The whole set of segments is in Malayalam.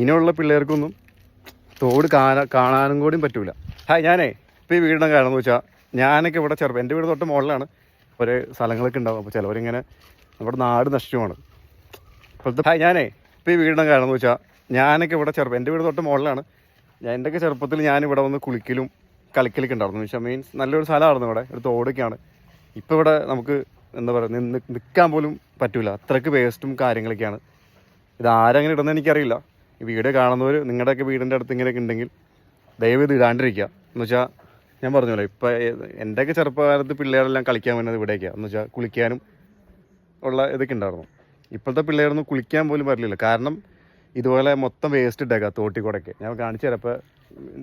ഇനിയുള്ള പിള്ളേർക്കൊന്നും തോട് കാണാ കാണാനും കൂടിയും പറ്റൂല. ഹായ് ഞാനേ ഇപ്പോൾ ഈ വീടിന്റെ കാരണം എന്ന് വെച്ചാൽ ഞാനൊക്കെ ഇവിടെ ചെറുപ്പം എന്റെ വീട് തൊട്ട് മുകളിലാണ്. ഒരു സ്ഥലങ്ങളൊക്കെ ഉണ്ടാവും. അപ്പോൾ ചിലവരിങ്ങനെ നമ്മുടെ നാട് നഷ്ടമാണ് ഇപ്പോഴത്തെ ഹായ് ഞാനേ ഇപ്പോൾ ഈ വീടിന്റെ കാരണം എന്ന് വെച്ചാൽ ഞാനൊക്കെ ഇവിടെ ചെറുപ്പം എന്റെ വീട് തൊട്ട് മുകളിലാണ്. എന്റെയൊക്കെ ചെറുപ്പത്തിൽ ഞാൻ ഇവിടെ വന്ന് കുളിക്കലും കളിക്കലൊക്കെ ഉണ്ടായിരുന്നു. വെച്ചാൽ മീൻസ് നല്ലൊരു സ്ഥലമായിരുന്നു ഇവിടെ. ഒരു തോടൊക്കെയാണ്. ഇപ്പോൾ ഇവിടെ നമുക്ക് എന്താ പറയുക നിൽക്കാൻ പോലും പറ്റൂല. അത്രയ്ക്ക് വേസ്റ്റും കാര്യങ്ങളൊക്കെയാണ്. ഇത് ആരങ്ങനെ ഇടുന്നത് എനിക്കറിയില്ല. ഈ വീഡിയോ കാണുന്നവർ നിങ്ങളുടെയൊക്കെ വീടിന്റെ അടുത്ത് ഇങ്ങനെയൊക്കെ ഉണ്ടെങ്കിൽ ദയവ് ഇത് ഇടാണ്ടിരിക്കുക. എന്ന് വെച്ചാൽ ഞാൻ പറഞ്ഞല്ലോ ഇപ്പോൾ എന്റെയൊക്കെ ചെറുപ്പകാലത്ത് പിള്ളേരെല്ലാം കളിക്കാൻ വരുന്നത് ഇവിടേക്കാണ് എന്ന് വെച്ചാൽ കുളിക്കാനും ഉള്ള ഇതൊക്കെ ഉണ്ടായിരുന്നു. ഇപ്പോഴത്തെ പിള്ളേരൊന്നും കുളിക്കാൻ പോലും പറ്റില്ല കാരണം ഇതുപോലെ മൊത്തം വേസ്റ്റ് ഇട്ടേക്കാം തോട്ടിക്കൂടെയൊക്കെ. ഞാൻ കാണിച്ചു തരാം. ഇപ്പോൾ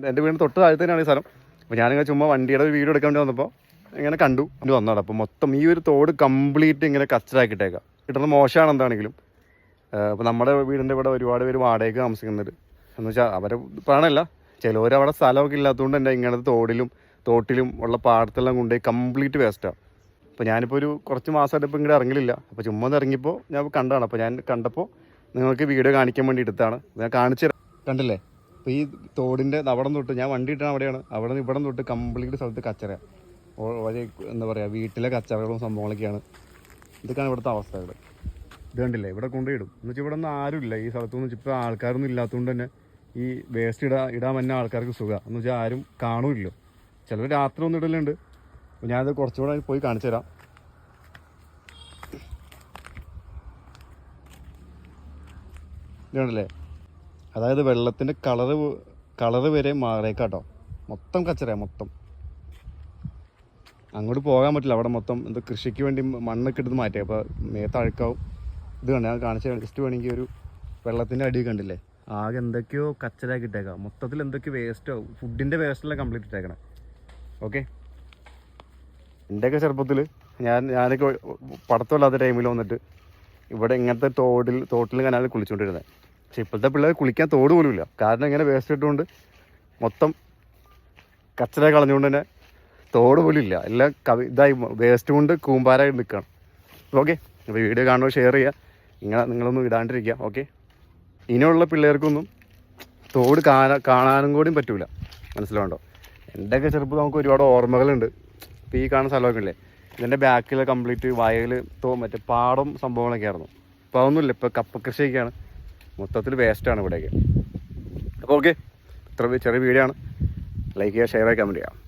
എന്റെ വീടിന് തൊട്ട് താഴെ തന്നെയാണ് ഈ സ്ഥലം. അപ്പോൾ ഞാനിങ്ങനെ ചുമ്മാ വണ്ടിയുടെ ഒരു വീഡിയോ എടുക്കാൻ വേണ്ടി വന്നപ്പോൾ ഇങ്ങനെ കണ്ടു. വന്നതാണ് അപ്പോൾ മൊത്തം ഈ ഒരു തോട് കംപ്ലീറ്റ് ഇങ്ങനെ കച്ചറാക്കിയിട്ടേക്കാം. കിട്ടുന്നത് മോശമാണ് എന്താണെങ്കിലും അപ്പോൾ നമ്മുടെ വീടിന്റെ ഇവിടെ ഒരുപാട് പേര് വാടകയ്ക്ക് താമസിക്കുന്നത്. എന്ന് വെച്ചാൽ അവരെ പറയണല്ല ചിലവർ അവിടെ സ്ഥലമൊക്കെ ഇല്ലാത്തതുകൊണ്ട് തന്നെ ഇങ്ങനത്തെ തോടിലും തോട്ടിലും ഉള്ള പാടത്തെല്ലാം കൊണ്ടുപോയി കംപ്ലീറ്റ് വേസ്റ്റാണ് അപ്പോൾ ഞാനിപ്പോൾ ഒരു കുറച്ച് മാസമായിട്ട് ഇപ്പോൾ ഇങ്ങോട്ട് ഇറങ്ങിയില്ല അപ്പോൾ ചുമ്മാ ഇറങ്ങിയപ്പോൾ ഞാൻ കണ്ടതാണ് അപ്പോൾ ഞാൻ കണ്ടപ്പോൾ നിങ്ങൾക്ക് വീഡിയോ കാണിക്കാൻ വേണ്ടി എടുത്താണ്. ഞാൻ കാണിച്ചു കണ്ടില്ലേ? അപ്പോൾ ഈ തോടിന്റെ അവിടെ തൊട്ട് ഞാൻ വണ്ടി ഇട്ടാണ് അവിടെയാണ്. അവിടെ നിന്ന് ഇവിടെ തൊട്ട് കംപ്ലീറ്റ് സ്ഥലത്ത് കച്ചറ. എന്താ പറയുക വീട്ടിലെ കച്ചറകളും സംഭവങ്ങളൊക്കെയാണ്. ഇതൊക്കെയാണ് ഇവിടുത്തെ അവസ്ഥകൾ ഇത് കണ്ടില്ലേ ഇവിടെ കൊണ്ടുപോയിടും എന്ന് വെച്ചാൽ ഇവിടെ ഒന്നും ആരുമില്ല. ഈ സ്ഥലത്തൊന്നും ഇപ്പോൾ ആൾക്കാരൊന്നും ഇല്ലാത്തതുകൊണ്ട് തന്നെ ഈ വേസ്റ്റ് ഇടാ ഇടാൻ തന്നെ ആൾക്കാർക്ക് സുഖം. എന്ന് വെച്ചാൽ ആരും കാണൂല്ലോ. ചിലർ രാത്രി ഒന്നും ഇടലുണ്ട്. അപ്പോൾ ഞാനത് കുറച്ചുകൂടെ പോയി കാണിച്ചു തരാം. ഇതുണ്ടല്ലേ? അതായത് വെള്ളത്തിന്റെ കളറ് കളറ് വരെ മാറേക്കാട്ടോ മൊത്തം കച്ചറയാണ് മൊത്തം. അങ്ങോട്ട് പോകാൻ പറ്റില്ല. അവിടെ മൊത്തം എന്താ കൃഷിക്ക് വേണ്ടി മണ്ണൊക്കെ എടുത്ത് മാറ്റി. അപ്പോൾ മേത്ത് അഴുക്കാവും ഇത് കണ്ടേ? ഞാൻ കാണിച്ച ജസ്റ്റ് വേണമെങ്കിൽ ഒരു വെള്ളത്തിന്റെ അടി കണ്ടില്ലേ? ആകെ എന്തൊക്കെയോ കച്ചലാക്കി ഇട്ടേക്കാം. മൊത്തത്തിൽ എന്തൊക്കെയോ വേസ്റ്റോ ഫുഡിന്റെ വേസ്റ്റെല്ലാം കംപ്ലീറ്റ് ഇട്ടേക്കണം. ഓക്കെ എന്റെയൊക്കെ ചെറുപ്പത്തിൽ ഞാൻ ഞാനൊക്കെ പടത്തമില്ലാത്ത ടൈമിൽ വന്നിട്ട് ഇവിടെ ഇങ്ങനത്തെ തോടിൽ തോട്ടിൽ കനാലിൽ കുളിച്ചുകൊണ്ടിരുന്നത് പക്ഷെ ഇപ്പോഴത്തെ പിള്ളേർ കുളിക്കാൻ തോട് പോലുമില്ല കാരണം ഇങ്ങനെ വേസ്റ്റ് ഇട്ടുകൊണ്ട് മൊത്തം കച്ചറ കളഞ്ഞുകൊണ്ട് തന്നെ തോട് പോലും ഇല്ല. എല്ലാം കവി ഇതായി വേസ്റ്റ് കൊണ്ട് കൂമ്പാരായി നിൽക്കണം ഓക്കെ അപ്പോൾ വീഡിയോ കാണുമ്പോൾ ഷെയർ ചെയ്യുക ഇങ്ങനെ നിങ്ങളൊന്നും ഇടാണ്ടിരിക്കുക ഓക്കെ ഇനിയുള്ള പിള്ളേർക്കൊന്നും തോട് കാണാ കാണാനും കൂടിയും പറ്റൂല. മനസ്സിലാവണ്ടോ? എന്റെയൊക്കെ ചെറുപ്പം നമുക്ക് ഒരുപാട് ഓർമ്മകളുണ്ട്. ഇപ്പോൾ ഈ കാണുന്ന സ്ഥലമൊക്കെ ഇല്ലേ? ഇതിന്റെ ബാക്കിൽ കംപ്ലീറ്റ് വയൽ തോ മറ്റേ പാടം സംഭവങ്ങളൊക്കെ ആയിരുന്നു. ഇപ്പോൾ അതൊന്നുമില്ല. ഇപ്പോൾ കപ്പ കൃഷിയൊക്കെയാണ്. മൊത്തത്തിൽ വേസ്റ്റാണ് ഇവിടെയൊക്കെ അപ്പോൾ ഓക്കെ ഇത്ര ചെറിയ വീഡിയോ ആണ്. ലൈക്ക് ചെയ്യുക ഷെയർ ചെയ്യുക കമന്റ് ചെയ്യുക.